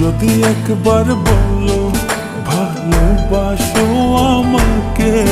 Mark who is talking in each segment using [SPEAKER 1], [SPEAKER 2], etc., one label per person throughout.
[SPEAKER 1] যদি একবার বলো ভালোবাসো আমাকে।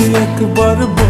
[SPEAKER 1] একবার বলো।